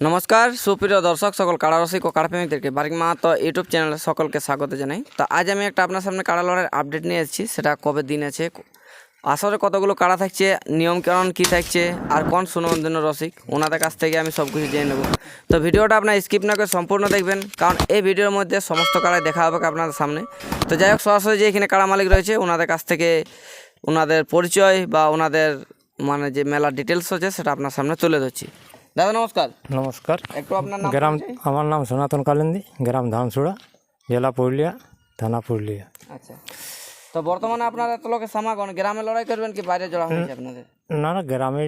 নমস্কার, সুপ্রিয় দর্শক, সকল কাড়ারসিক ও কাড়াপ্রেমিকদেরকে বারিক মাহাতো ইউটিউব চ্যানেলে সকলকে স্বাগত জানাই। তো আজ আমি একটা আপনার সামনে কাড়া লড়াইয়ের আপডেট নিয়ে এসেছি, সেটা কবে দিন আছে, আসরে কতগুলো কাড়া থাকছে নিয়মকরণ কী থাকছে, আর কোন সুনবন্ধন্য রসিক, ওনাদের কাছ থেকে আমি সব কিছু জেনে নেব। তো ভিডিওটা আপনার স্কিপ না করে সম্পূর্ণ দেখবেন, কারণ এই ভিডিওর মধ্যে সমস্ত কাড়াই দেখা হবে আপনাদের সামনে। তো যাই হোক, সরাসরি যে এখানে কাড়া মালিক রয়েছে, ওনাদের কাছ থেকে ওনাদের পরিচয় বা ওনাদের মানে যে মেলার ডিটেলস আছে সেটা আপনার সামনে তুলে ধরছি। দাদা নমস্কার। নমস্কার। একটু আপনার নাম গ্রাম আমার নাম সনাতন কালিন্দি গ্রাম ধানসুড়া জেলা পুরুলিয়া থানা পুরুলিয়া। আচ্ছা। তো বর্তমানে আপনারা এত লোকের সমাগম গ্রামে লড়াই করবেন কি বাইরে জড়া হয়েছে আপনাদের? না না গ্রামে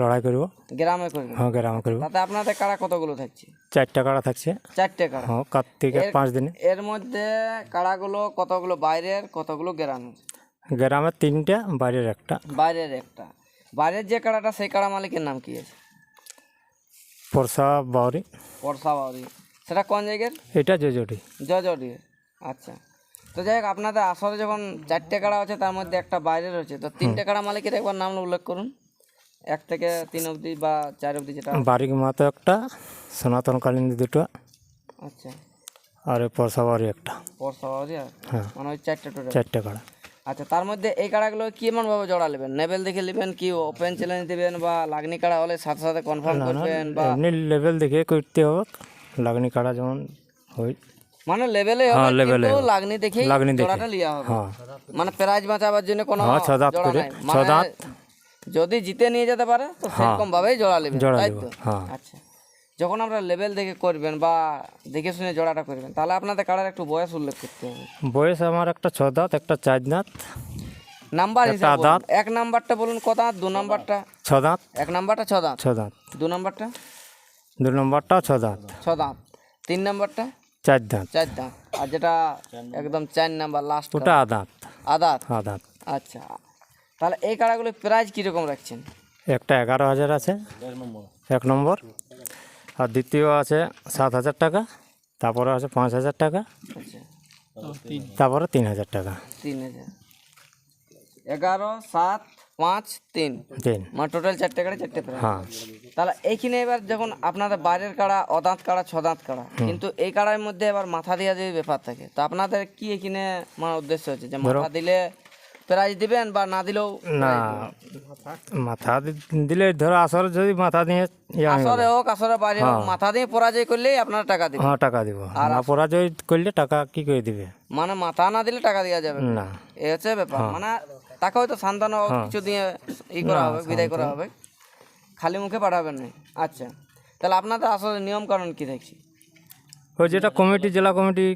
লড়াই করব। গ্রামে করবেন? হ্যাঁ গ্রামে করব। তাতে আপনাদের কাড়া কতগুলো থাকছে? চারটা কাড়া থাকছে? চারটে কাড়া হ্যাঁ কার্তিকের পাঁচ দিনে। এর মধ্যে কাড়াগুলো কতগুলো বাইরের কতগুলো গ্রামের? গ্রামের তিনটা বাইরের একটা। বাইরের একটা। বাইরের যে কাড়াটা সেই কাড়া মালিকের নাম কি আছে? পরশা বাউরি পরশা বাউরি সেটা কোন জায়গার এটা জজটি জজডি আচ্ছা তো যাই হোক আপনাদের আসরে যখন চারটে কাড়া আছে তার মধ্যে একটা বাইরে রয়েছে তো তিনটে কাড়া মালিকের একবার নাম উল্লেখ করুন এক থেকে তিন অবধি বা চার অবধি যেটা বারিক মাতো একটা সনাতন কালিন্দি দুটো আচ্ছা আর পরশা বাউরি একটা পরশা বাউরি আর হ্যাঁ মানে ওই চারটে টোটাল চারটে কাড়া আচ্ছা তার মধ্যে এই কাড়াগুলো কেমন ভাবে জোড়া নেবেন? নেবেল দেখে নেবেন কি ওপেন চ্যালেঞ্জ দিবেন বা লাগনি কাড়া হলে সাথে সাথে কনফার্ম করবেন বা এমনি লেভেল দেখে করতে হবে। লাগনি কাড়া যেমন হয়। মানে লেভেলে হবে কিন্তু লাগনি দেখেই লাগনি দেখে। জোড়াটা লিয়া হবে। হ্যাঁ। মানে প্রাইজ বাঁচাবার জন্য কোনো হ্যাঁ ছ করে। নাই। ছ মানে যদি জিতে নিয়ে যেতে পারে তো সেরকম ভাবেই জোড়া নেবেন তাই তো? হ্যাঁ। আচ্ছা। যখন আমরা লেভেল দেখে করবেন বা দেখে শুনে জোড়াটা করবেন তাহলে আপনাদের কাড়ার একটু বয়স উল্লেখ করতে হবে। বয়স আমার একটা ছ দাঁত একটা চার দাঁত। নাম্বার হিসাবে দাঁত। এক নাম্বারটা বলুন কত দাঁত দু নাম্বারটা ছ দাঁত। এক নাম্বারটা ছ দাঁত? ছ দাঁত। দু নাম্বারটা দু নম্বরটা ছ দাঁত। ছ দাঁত। তিন নাম্বারটা চার দাঁত। চার দাঁত। আর যেটা একদম চার নাম্বার লাস্ট ওটা আদাঁত। আদাত? আদাঁত। আচ্ছা। তাহলে এই কাড়াগুলো প্রাইস কীরকম রাখছেন? একটা এগারো হাজার আছে। এক নম্বর। আর দ্বিতীয় আছে সাত হাজার টাকা তারপরে আছে পাঁচ হাজার টাকা আচ্ছা। তারপরে তিন হাজার। টাকা। তিন হাজার। এগারো সাত পাঁচ তিন। তিন। মানে টোটাল চারটে কাড়া চারটে হ্যাঁ। তাহলে এইখানে এবার যখন আপনাদের বাইরের কাড়া অদাঁত কাড়া ছদাঁত কাড়া কিন্তু এই কাড়ার মধ্যে এবার মাথা দেওয়া যে ব্যাপার থাকে তো আপনাদের কি এখানে মানে উদ্দেশ্য হচ্ছে? যে মাথা দিলে প্রাইজ দিবেন বা না দিলেও না মাথা দিলে ধরো আসর যদি মাথা দিয়ে আসরে হোক আসরে বাইরে হোক মাথা দিয়ে পরাজয় করলেই আপনারা টাকা দিবেন। হ্যাঁ টাকা দিব। না পরাজয় করলে টাকা কি করে দিবে? মানে মাথা না দিলে টাকা দেওয়া যাবে না। এই হচ্ছে ব্যাপার। মানে তাকে হয়তো সান্ত্বনা কিছু দিয়ে ই করা হবে বিদায় করা হবে। খালি মুখে পাঠাবেন না। আচ্ছা। তাহলে আপনাদের আসলে নিয়ম কারণ কি দেখছি? ওই যেটা কমিটি জেলা কমিটি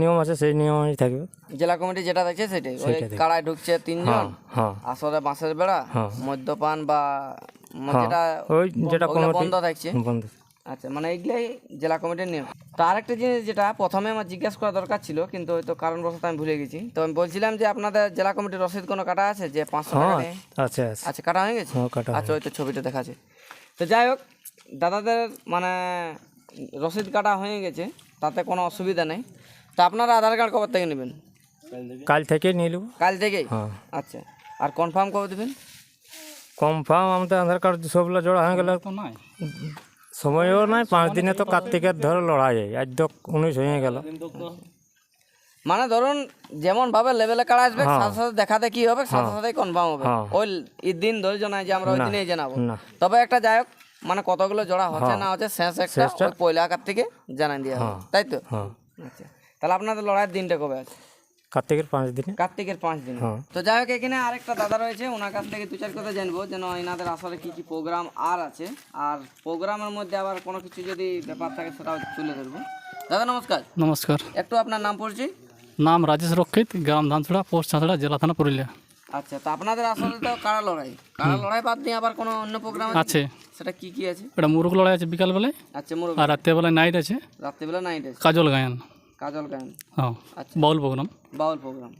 নিয়ম আছে সেই নিয়মই থাকবে। জেলা কমিটি যেটা দেখছে সেটাই। ওই কাড়ায় ঢুকছে তিনজন হ্যাঁ আসলে বাঁশের বেড়া মদ্যপান বা যেটা ওই যেটা বন্ধ থাকছে। বন্ধু। আচ্ছা মানে এইগুলাই জেলা কমিটির নিয়ম। তো আরেকটা জিনিস যেটা প্রথমে আমার জিজ্ঞেস করা দরকার ছিল কিন্তু হয়তো কারণবশত আমি ভুলে গেছি। তো আমি বলছিলাম যে আপনাদের জেলা কমিটির রসিদ কোনো কাটা আছে? যে পাঁচশো টাকা হ্যাঁ আছে আচ্ছা কাটা হয়ে গেছে? হ্যাঁ আচ্ছা ওই তো ছবিটা দেখা আছে তো যাই হোক দাদাদের মানে রসিদ কাটা হয়ে গেছে। তাতে কোনো অসুবিধা নেই। তো আপনারা আধার কার্ড কবে থেকে নেবেন? কাল থেকে নিয়ে নেব। কাল থেকেই? হ্যাঁ। আচ্ছা। আর কনফার্ম কবে দেবেন? কনফার্ম আমাদের আধার কার্ড সবগুলো জোড়া হয়ে গেলে তো নাই। সময়ও নাই পাঁচ দিনে তো কার্তিকের ধরো লড়াই আজ তো উনিশ হয়ে গেল। মানে ধরুন যেমন ভাবে লেভেলে কাড়া আসবে সাথে সাথে দেখাতে কি হবে সাথে সাথে কনফার্ম হবে। হ্যাঁ। ওই ঈদ দিন ধরে জানাই যে আমরা ওই দিনেই জানাব। না। তবে একটা যাই হোক মানে কতগুলো জোড়া হচ্ছে না হচ্ছে শেষ একটা ওই পয়লা আকার থেকে জানাই দেওয়া হবে। তাই তো? হ্যাঁ। আচ্ছা। তাহলে আপনাদের লড়াইয়ের দিনটা কবে আছে? কার্তিকের পাঁচ দিনে। কার্তিকের পাঁচ দিন। হ্যাঁ। তো যাই হোক এখানে আরেকটা দাদা রয়েছে ওনার কাছ থেকে দু চার কথা জানব যেন এনাদের আসলে কি কি প্রোগ্রাম আর আছে। আর প্রোগ্রামের মধ্যে আবার কোনো কিছু যদি ব্যাপার থাকে সেটাও তুলে ধরবো। দাদা নমস্কার। নমস্কার। একটু আপনার নাম পড়ছি? নাম রাজেশ রক্ষিত গ্রাম ধানছড়া পোস্ট চাঁচড়া জেলা থানা পুরুলিয়া। আচ্ছা তো আপনাদের আসলে তো কাড়া লড়াই? কাড়া লড়াই বাদ দিয়ে আবার কোনো অন্য প্রোগ্রাম আছে? সেটা কি কি আছে? এটা মুরুগ লড়াই আছে বিকালবেলায়। আচ্ছা মোর আর রাত্রেবেলায় নাইট আছে। রাত্রিবেলা নাইট আছে। কাজল গায়ন। কাজল গান হ্যাঁ আচ্ছা। বাউল প্রোগ্রাম বাউল প্রোগ্রাম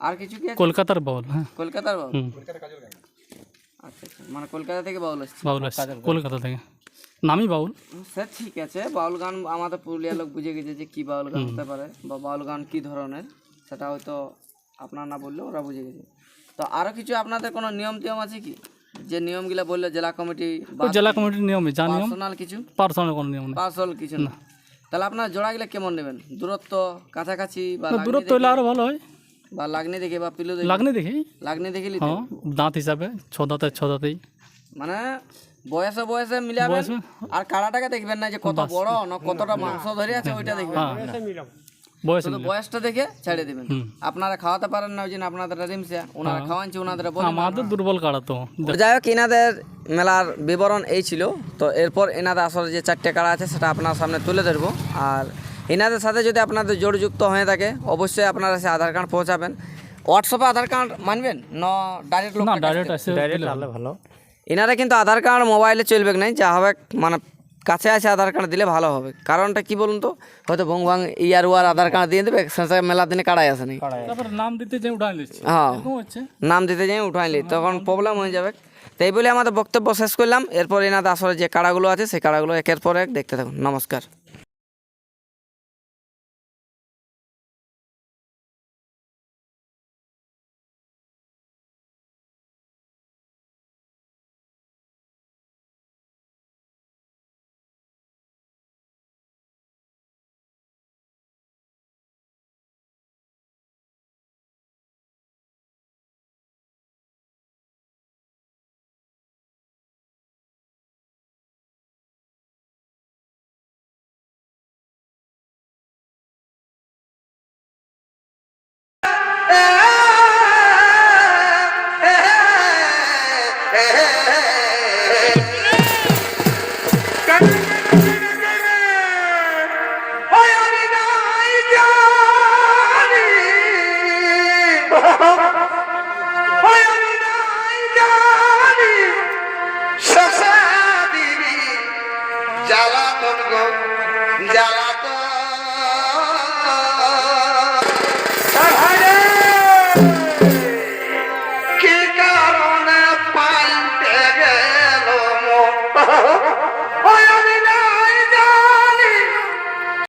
আর কিছু কি আছে? কলকাতার বাউল হ্যাঁ। কলকাতার বাউল? হুম। আচ্ছা আচ্ছা। মানে কলকাতা থেকে বাউল আসছে বাউল আসছে কলকাতা থেকে। নামই বাউল। স্যার ঠিক আছে। বাউল গান আমাদের পুরুলিয়ার লোক বুঝে গেছে যে কি বাউল গান হতে পারে বা বাউল গান কি ধরনের সেটা হয়তো আপনার না বললেও ওরা বুঝে গেছে। তো আরও কিছু আপনাদের কোনো নিয়ম টিয়ম আছে কি? যে নিয়মগুলো বলল জেলা কমিটি জেলা কমিটির নিয়মে যা নিয়ম পার্সোনাল কিছু? পার্সোনাল কোনো নিয়ম নেই। পার্সোনাল কিছু না। তাহলে আপনার জোড়াগুলো কেমন নেবেন? দূরত্ব কাছাকাছি বা দূরত্ব হলে আরও ভালো হয়। বা লাগনি দেখে বা পিলু দেখে? লাগনি দেখি। লাগনি দেখে নিতে হ্যাঁ দাঁত হিসাবে ছ দাঁতে ছ দাঁতেই। মানে বয়সে বয়সে মিলাবেন আর কাড়াটাকে দেখবেন না যে কত বড় না কতটা মাংস ধরে আছে ওইটা দেখবেন। বয়স বয়সটা দেখে ছেড়ে দিবেন। আপনারা খাওয়াতে পারেন না ওই জন্য আপনাদের রিমসা ওনারা ওনাদের আমাদের দুর্বল কাড়া তো। যাই হোক এনাদের মেলার বিবরণ এই ছিল। তো এরপর এনাদের আসলে যে চারটে কাড়া আছে সেটা আপনার সামনে তুলে ধরবো। আর এনাদের সাথে যদি আপনাদের জোড়যুক্ত হয়ে থাকে অবশ্যই আপনারা সে আধার কার্ড পৌঁছাবেন। হোয়াটসঅ্যাপে আধার কার্ড মানবেন? ন ডাইরেক্ট লোক না ডাইরেক্ট ডাইরেক্ট ভালো। এনারা কিন্তু আধার কার্ড মোবাইলে চলবে না যা হবে মানে কাছে আছে আধার কার্ড দিলে ভালো হবে। কারণটা কি বলুন তো? হয়তো ভং ভাং ইয়ার ওয়ার আধার কার্ড দিয়ে দেবে শেষে মেলার দিনে কাড়াই আসে নি তারপরে নাম দিতে যাই উঠাই নি হ্যাঁ। নাম দিতে যাই উঠাইলি তখন প্রবলেম হয়ে যাবে। তাই বলে আমাদের বক্তব্য শেষ করলাম। এরপর এনাদের আসলে যে কাড়াগুলো আছে সেই কাড়াগুলো একের পর এক দেখতে থাকুন। নমস্কার। Ah!